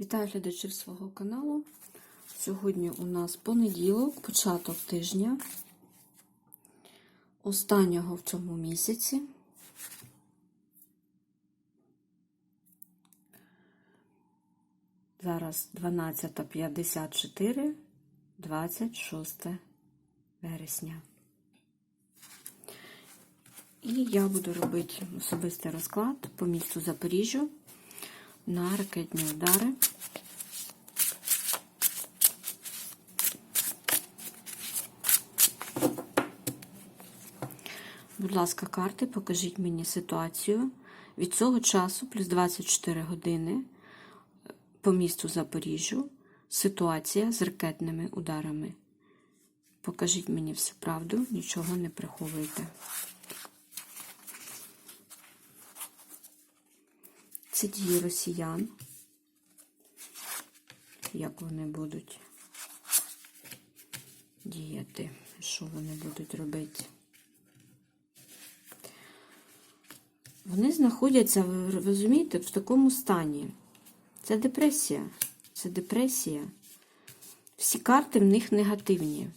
Вітаю глядачів свого каналу. Сьогодні у нас понеділок, початок тижня, останнього в цьому місяці. Зараз 12.54, 26 вересня. І я буду робити особистий розклад по місту Запоріжжя на ракетні удари. Будь ласка, карти, покажіть мені ситуацію. Від цього часу, плюс 24 години по місту Запоріжжю, ситуація з ракетними ударами. Покажіть мені всю правду, нічого не приховуйте. Це дії росіян. Як вони будуть діяти, що вони будуть робити? Вони знаходяться, ви розумієте, в такому стані. Це депресія. Це депресія. Всі карти в них негативні.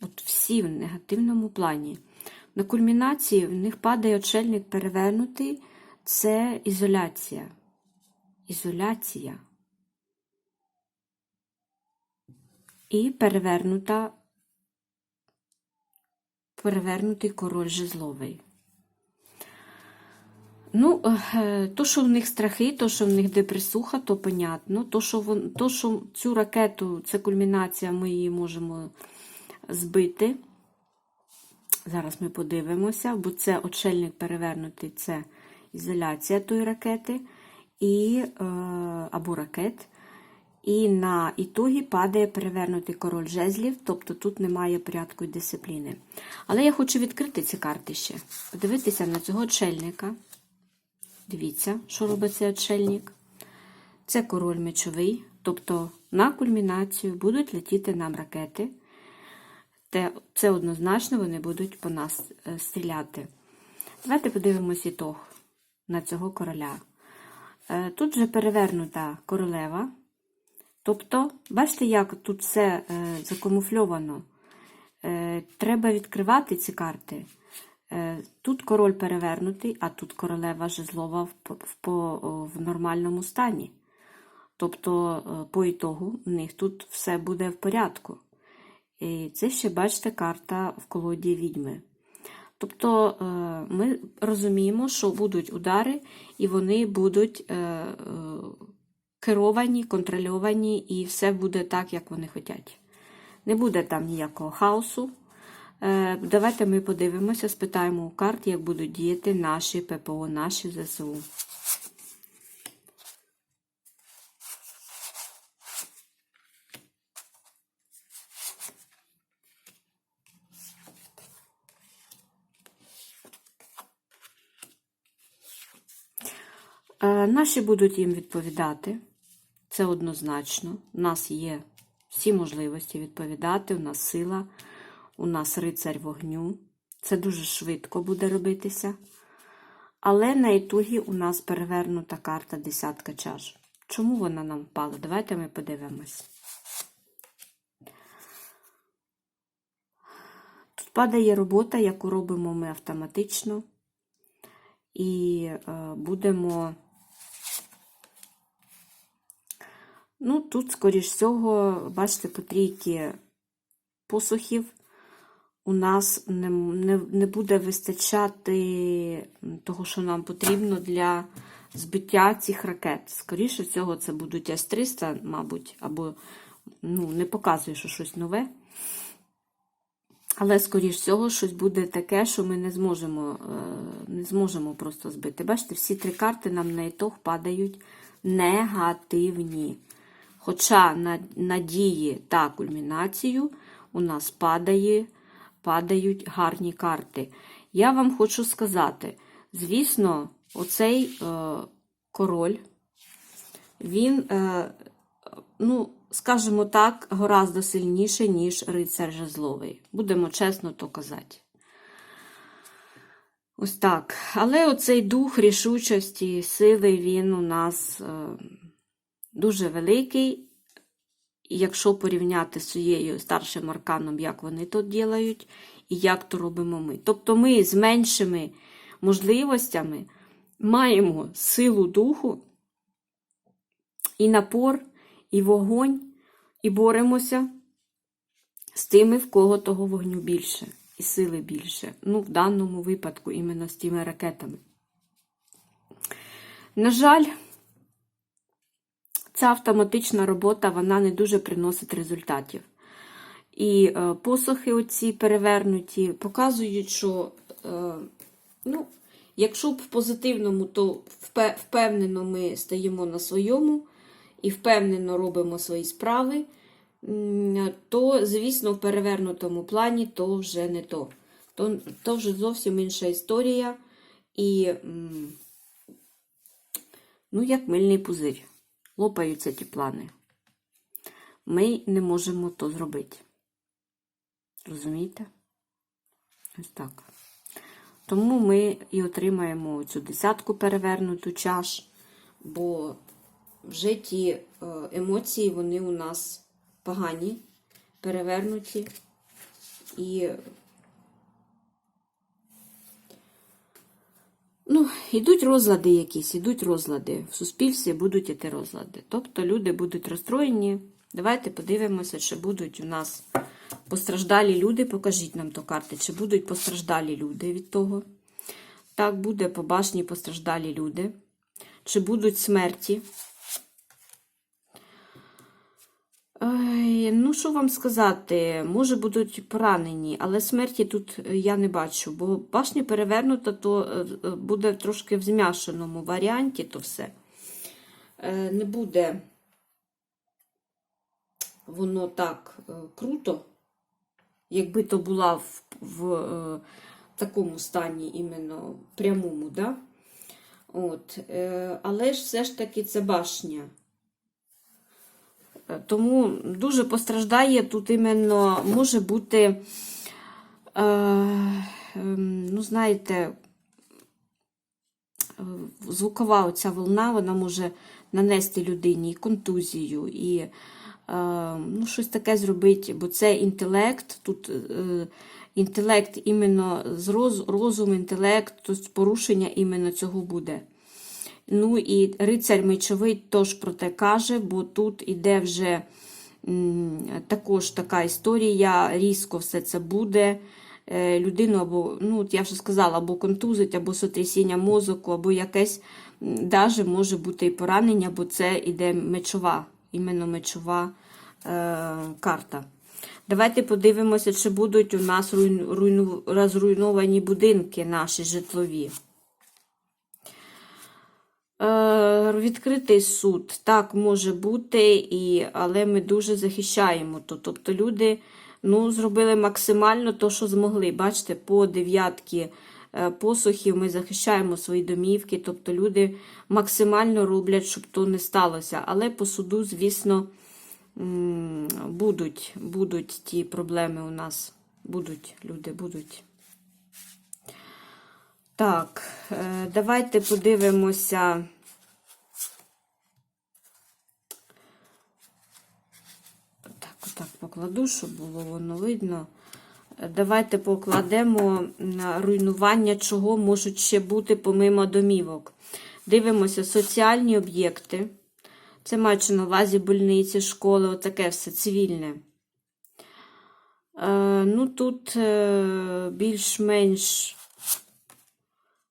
От всі в негативному плані. На кульмінації в них падає очельник перевернутий. Це ізоляція. Ізоляція. І перевернута, перевернутий король жезловий. Ну, е, то, що в них страхи, то, що в них депресуха, то понятно. То, що, вон, то, що цю ракету, це кульмінація, ми її можемо збити. Зараз ми подивимося, бо це очельник перевернутий, це ізоляція тої ракети і, е, або ракет. І на ітогі падає перевернутий король жезлів, тобто тут немає порядку і дисципліни. Але я хочу відкрити ці карти ще. Подивитися на цього очельника. Дивіться, що робить цей очельник. Це король мечовий, тобто на кульмінацію будуть летіти нам ракети. Це однозначно вони будуть по нас стріляти. Давайте подивимось ітог на цього короля. Тут вже перевернута королева. Тобто, бачите, як тут все закамуфльовано. Треба відкривати ці карти. Тут король перевернутий, а тут королева жезлова в нормальному стані. Тобто, по ітогу, в них тут все буде в порядку. І це ще, бачите, карта в колоді відьми. Тобто ми розуміємо, що будуть удари, і вони будуть керовані, контрольовані, і все буде так, як вони хочуть. Не буде там ніякого хаосу. Давайте ми подивимося, спитаємо у карт, як будуть діяти наші ППО, наші ЗСУ. Наші будуть їм відповідати. Це однозначно. У нас є всі можливості відповідати, у нас сила, у нас рицарь вогню. Це дуже швидко буде робитися. Але на ітогі у нас перевернута карта десятка чаш. Чому вона нам впала? Давайте ми подивимось. Тут падає робота, яку робимо ми автоматично. І е, будемо. Ну, тут, скоріш всього, бачите, по трійки посухів у нас не, не, не буде вистачати того, що нам потрібно для збиття цих ракет. Скоріше всього, це будуть С-300, мабуть, або ну, не показує, що щось нове. Але, скоріш всього, щось буде таке, що ми не зможемо не зможемо просто збити. Бачите, всі три карти нам на ітог падають негативні. Хоча на надії та кульмінацію у нас падає, падають гарні карти. Я вам хочу сказати, звісно, оцей е, король, він, е, ну, скажімо так, гораздо сильніший, ніж рицар жезловий. Будемо чесно то казати. Ось так. Але оцей дух рішучості, сили, він у нас. Е, дуже великий. Якщо порівняти з своєю старшим арканом, як вони то ділають, і як то робимо ми. Тобто ми з меншими можливостями маємо силу духу, і напор, і вогонь, і боремося з тими, в кого того вогню більше, і сили більше. Ну, в даному випадку, іменно з тими ракетами. На жаль, ця автоматична робота вона не дуже приносить результатів. І е, посохи, оці перевернуті, показують, що е, ну, якщо б в позитивному, то впевнено ми стаємо на своєму і впевнено робимо свої справи, то, звісно, в перевернутому плані то вже не то. То, то вже зовсім інша історія. І, ну, як мильний пузир. Лопаються ті плани. Ми не можемо то зробити. Розумієте? Ось так. Тому ми і отримаємо цю десятку перевернуту чаш, бо вже ті е, емоції, вони у нас погані, перевернуті. І Ну, ідуть розлади якісь, ідуть розлади. В суспільстві будуть іти розлади. Тобто люди будуть розстроєні. Давайте подивимося, чи будуть у нас постраждалі люди. Покажіть нам то карти, чи будуть постраждалі люди від того. Так, буде по башні постраждалі люди. Чи будуть смерті? Ой, ну, що вам сказати, може будуть поранені, але смерті тут е, я не бачу, бо башня перевернута, то е, е, буде трошки в зм'яшеному варіанті, то все. Не буде воно так круто, якби то була в, в такому стані, іменно прямому, да? От, але ж все ж таки це башня. Тому дуже постраждає тут іменно може бути, е, ем, ну, знаєте, е, звукова оця волна, вона може нанести людині і контузію, і е, ну, щось таке зробити, бо це інтелект, тут е, інтелект іменно з роз, розум, інтелект, тобто порушення іменно цього буде. Ну і рицарь мечовий теж про те каже, бо тут іде вже також така історія, різко все це буде. Е, Людину або, ну, я вже сказала, або контузить, або сотрясіння мозоку, або якесь даже може бути і поранення, бо це іде мечова, іменно мечова е, карта. Давайте подивимося, чи будуть у нас руйну, розруйновані будинки наші житлові. Е, Відкритий суд так може бути, і, але ми дуже захищаємо то. Тобто люди ну, зробили максимально то, що змогли. Бачите, по дев'ятки е, посухів ми захищаємо свої домівки. Тобто люди максимально роблять, щоб то не сталося. Але по суду, звісно, будуть, будуть ті проблеми у нас. Будуть, люди будуть. Так, давайте подивимося. Так, отак покладу, щоб було воно видно. Е, Давайте покладемо на руйнування, чого можуть ще бути помимо домівок. Дивимося соціальні об'єкти. Це маючи на увазі больниці, школи, отаке все цивільне. Е, ну, тут е, більш-менш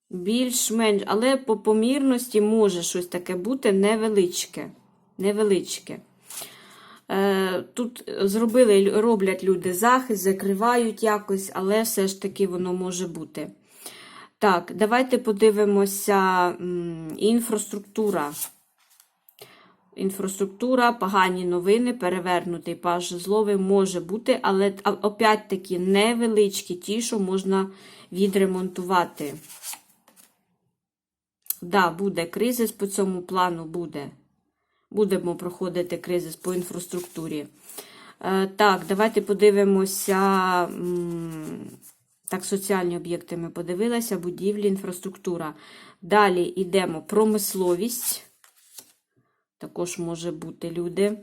більш-менш, але по помірності може щось таке бути невеличке. невеличке. Е, Тут зробили, роблять люди захист, закривають якось, але все ж таки воно може бути. Так, давайте подивимося інфраструктура. Інфраструктура, погані новини, перевернутий паж зловий може бути, але опять-таки невеличкі ті, що можна відремонтувати. Да, буде кризис по цьому плану, буде. Будемо проходити кризис по інфраструктурі. Е, так, давайте подивимося. Так, соціальні об'єкти ми подивилися, будівлі, інфраструктура. Далі йдемо промисловість. Також може бути люди.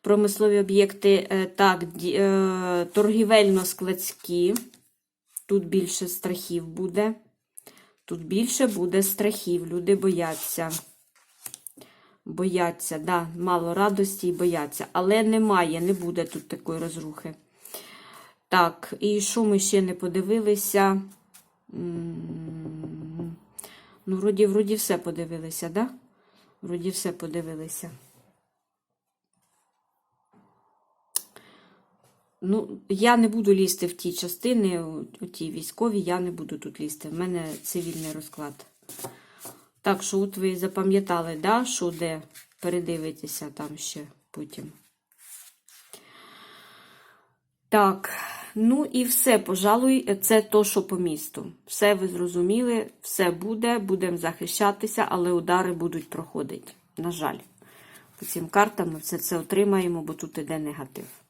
Промислові об'єкти, е, так, е, торгівельно-складські. Тут більше страхів буде. Тут більше буде страхів. Люди бояться. Бояться, да, мало радості і бояться. Але немає, не буде тут такої розрухи. Так, і що ми ще не подивилися? Ну, вроді, вроді все подивилися, да? Вроді все подивилися. Ну, я не буду лізти в ті частини, у, ті військові, я не буду тут лізти. В мене цивільний розклад. Так, що от ви запам'ятали, да, що де передивитеся там ще потім. Так, ну і все, пожалуй, це то, що по місту. Все ви зрозуміли, все буде, будемо захищатися, але удари будуть проходити. На жаль, по цим картам ми все це отримаємо, бо тут іде негатив.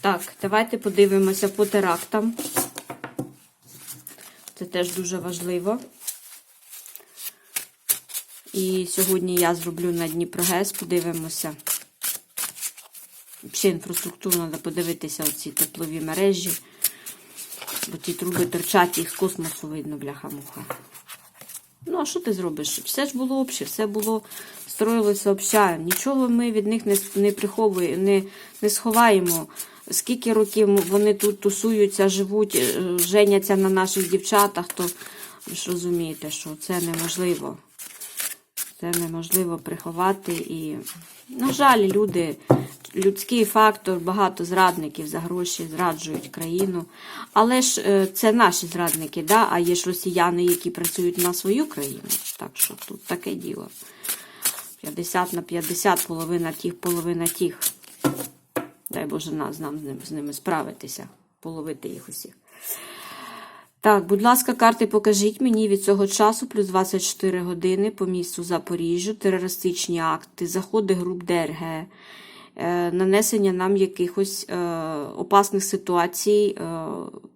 Так, давайте подивимося по терактам. Це теж дуже важливо. І сьогодні я зроблю на Дніпрогес, подивимося. Ще інфраструктуру треба подивитися оці теплові мережі. Бо ті труби торчать, їх з космосу видно, бляха-муха. Ну, а що ти зробиш? Все ж було обще, все було строїлося обща. Нічого ми від них не, не приховуємо, не, не сховаємо. Скільки років вони тут тусуються, живуть, е, женяться на наших дівчатах, то ви ж розумієте, що це неможливо. Це неможливо приховати. І, на жаль, люди, людський фактор, багато зрадників за гроші зраджують країну. Але ж е, це наші зрадники, да? а є ж росіяни, які працюють на свою країну. Так що тут таке діло. 50 на 50, половина тих, половина тих. Дай Боже нас нам з ним- з ними справитися, половити їх усіх. Так, будь ласка, карти покажіть мені від цього часу, плюс 24 години по місту Запоріжжю, терористичні акти, заходи груп ДРГ, е, нанесення нам якихось е, опасних ситуацій, е,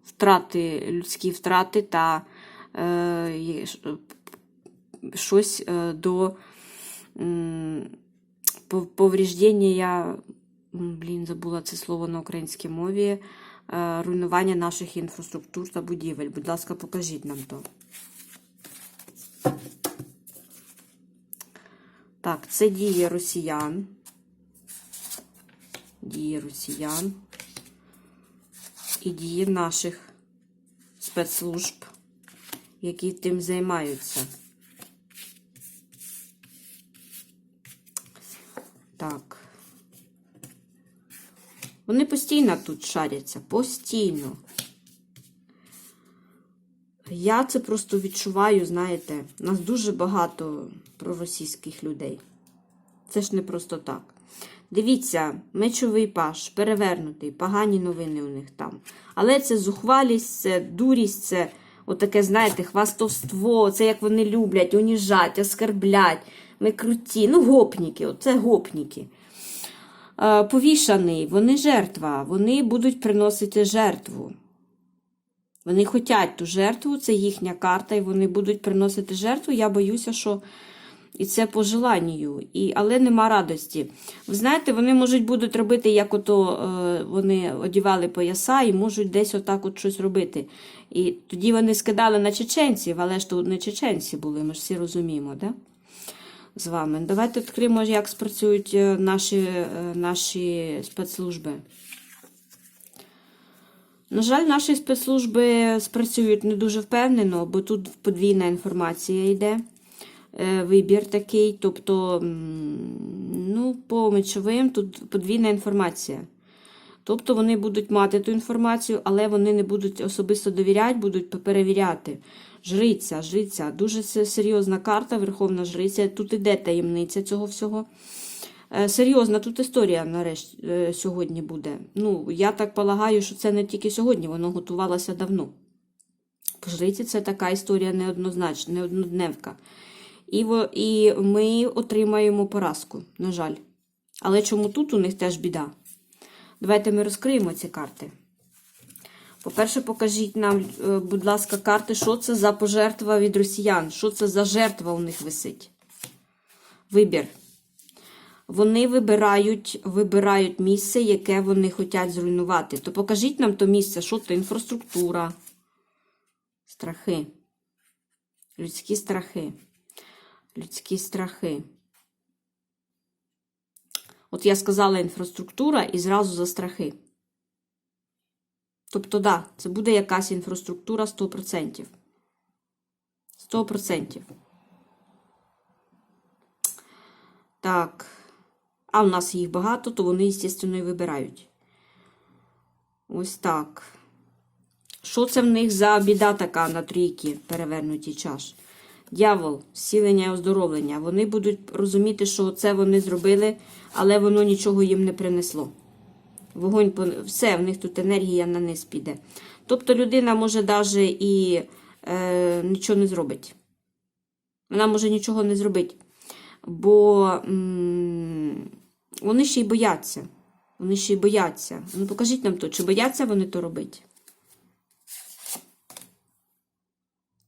втрати, людські втрати та е, щось е, до м, пов- повреждення, м, блін, забула це слово на українській мові, е, руйнування наших інфраструктур та будівель. Будь ласка, покажіть нам то. Так, це дії росіян. Дії росіян. І дії наших спецслужб, які тим займаються. Так. Вони постійно тут шаряться. Постійно. Я це просто відчуваю, знаєте, нас дуже багато проросійських людей. Це ж не просто так. Дивіться, мечовий паш, перевернутий, погані новини у них там. Але це зухвалість, це дурість, це отаке, знаєте, хвастовство, це як вони люблять, уніжать, оскорблять. Ми круті. Ну, гопніки, оце гопніки. Е, Повішаний, вони жертва, вони будуть приносити жертву. Вони хочуть ту жертву, це їхня карта, і вони будуть приносити жертву. Я боюся, що і це по желанню, і, але нема радості. Ви знаєте, вони можуть будуть робити, як ото е, вони одівали пояса і можуть десь отак от щось робити. І тоді вони скидали на чеченців, але ж тут не чеченці були, ми ж всі розуміємо, да? З вами. Давайте відкриємо, як спрацюють е, наші, е, наші спецслужби. На жаль, наші спецслужби спрацюють не дуже впевнено, бо тут подвійна інформація йде. Е, Вибір такий, тобто, ну, по мечовим тут подвійна інформація. Тобто вони будуть мати ту інформацію, але вони не будуть особисто довіряти, будуть перевіряти. Жриця, жриця, дуже серйозна карта, Верховна Жриця. Тут іде таємниця цього всього. Е, Серйозна тут історія нарешті е, сьогодні буде. Ну, я так полагаю, що це не тільки сьогодні, воно готувалося давно. По жриці це така історія неоднозначна, неоднодневка. І, і ми отримаємо поразку, на жаль. Але чому тут у них теж біда? Давайте ми розкриємо ці карти. По-перше, покажіть нам, е, будь ласка, карти, що це за пожертва від росіян, що це за жертва у них висить. Вибір. Вони вибирають, вибирають місце, яке вони хочуть зруйнувати. То покажіть нам то місце, що то інфраструктура. Страхи. Людські страхи. Людські страхи. От я сказала інфраструктура і зразу за страхи. Тобто, да, це буде якась інфраструктура 100%. 100%. Так. А в нас їх багато, то вони, звісно, і вибирають. Ось так. Що це в них за біда така на трійки перевернуті чаш? Дьявол, зцілення і оздоровлення. Вони будуть розуміти, що це вони зробили, але воно нічого їм не принесло. Вогонь, все, в них тут енергія на низ піде. Тобто людина може навіть і е, нічого не зробить. Вона може нічого не зробити. Бо м, вони ще й бояться. Вони ще й бояться. Ну, покажіть нам то, чи бояться вони то робити?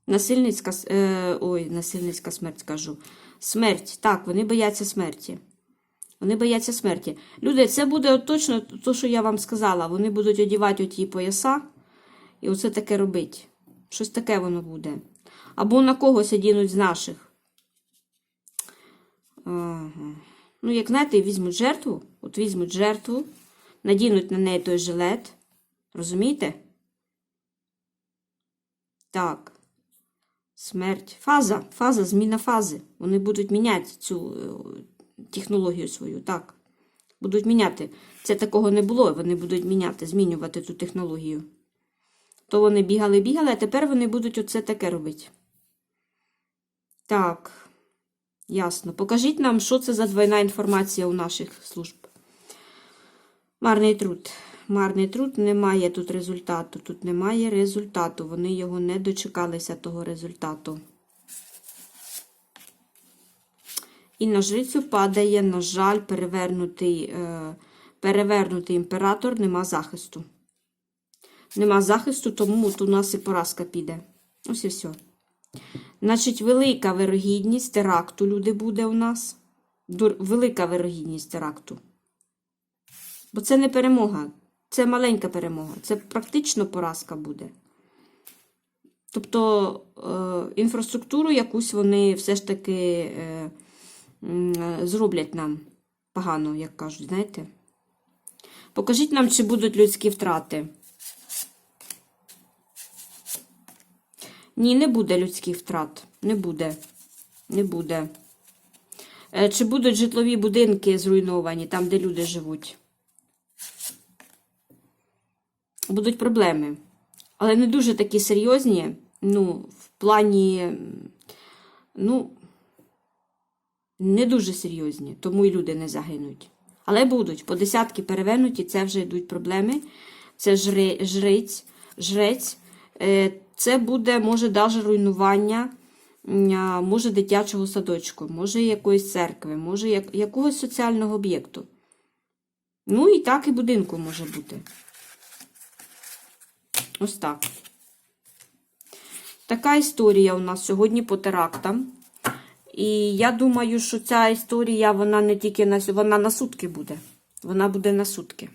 Насильницька, е, ой, насильницька смерть кажу. Смерть. Так, вони бояться смерті. Вони бояться смерті. Люди, це буде точно те, що я вам сказала. Вони будуть одівати оті пояса і оце таке робити. Щось таке воно буде. Або на когось одінуть з наших. Ага. Ну, як знаєте, візьмуть жертву, от візьмуть жертву, надінуть на неї той жилет. Розумієте? Так. Смерть. Фаза. Фаза, зміна фази. Вони будуть міняти цю е, технологію свою. Так. Будуть міняти. Це такого не було. Вони будуть міняти, змінювати цю технологію. То вони бігали, бігали, а тепер вони будуть оце таке робити. Так. Ясно. Покажіть нам, що це за двойна інформація у наших служб. Марний труд. Марний труд, немає тут результату. Тут немає результату. Вони його не дочекалися того результату. І на жрицю падає, на жаль, перевернутий, е, перевернутий імператор, нема захисту. Нема захисту, тому от у нас і поразка піде. Ось і все. Значить, велика вирогідність теракту, люди, буде у нас. Велика вирогідність теракту. Бо це не перемога, це маленька перемога. Це практично поразка буде. Тобто е, інфраструктуру якусь вони все ж таки е, зроблять нам погано, як кажуть, знаєте. Покажіть нам, чи будуть людські втрати. Ні, не буде людських втрат. Не буде. Не буде. Е, Чи будуть житлові будинки зруйновані там, де люди живуть? Будуть проблеми. Але не дуже такі серйозні. Ну, в плані, ну, не дуже серйозні, тому і люди не загинуть. Але будуть. По десятки перевернуті, це вже йдуть проблеми. Це жри, жриць, жрець. Е, Це буде, може, навіть руйнування, може, дитячого садочку, може, якоїсь церкви, може, як, якогось соціального об'єкту. Ну, і так і будинку може бути. Ось так. Така історія у нас сьогодні по терактам. І я думаю, що ця історія, вона не тільки на вона на сутки буде. Вона буде на сутки.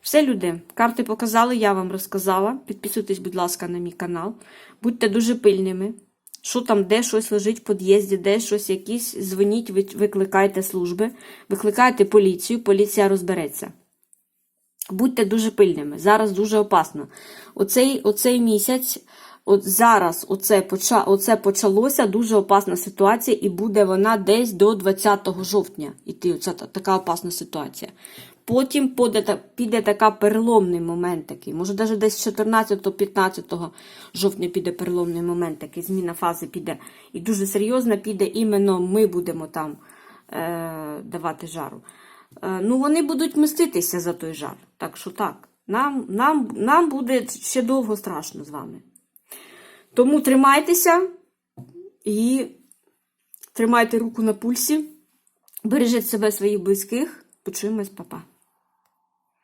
Все, люди, карти показали, я вам розказала. Підписуйтесь, будь ласка, на мій канал. Будьте дуже пильними. Що там, де щось лежить в під'їзді, де щось якісь, дзвоніть, викликайте служби, викликайте поліцію, поліція розбереться. Будьте дуже пильними. Зараз дуже опасно. Оцей, оцей місяць, от зараз оце, поча, оце почалося дуже опасна ситуація, і буде вона десь до 20 жовтня. Іти оця така опасна ситуація. Потім піде, піде така переломний момент такий. Може, навіть десь 14-15 жовтня піде переломний момент, такий зміна фази піде. І дуже серйозно піде, іменно ми будемо там е, давати жару. Е, ну, вони будуть мститися за той жар. Так що так, нам, нам, нам буде ще довго страшно з вами. Тому тримайтеся і тримайте руку на пульсі, бережіть себе своїх близьких. Почуємось, папа.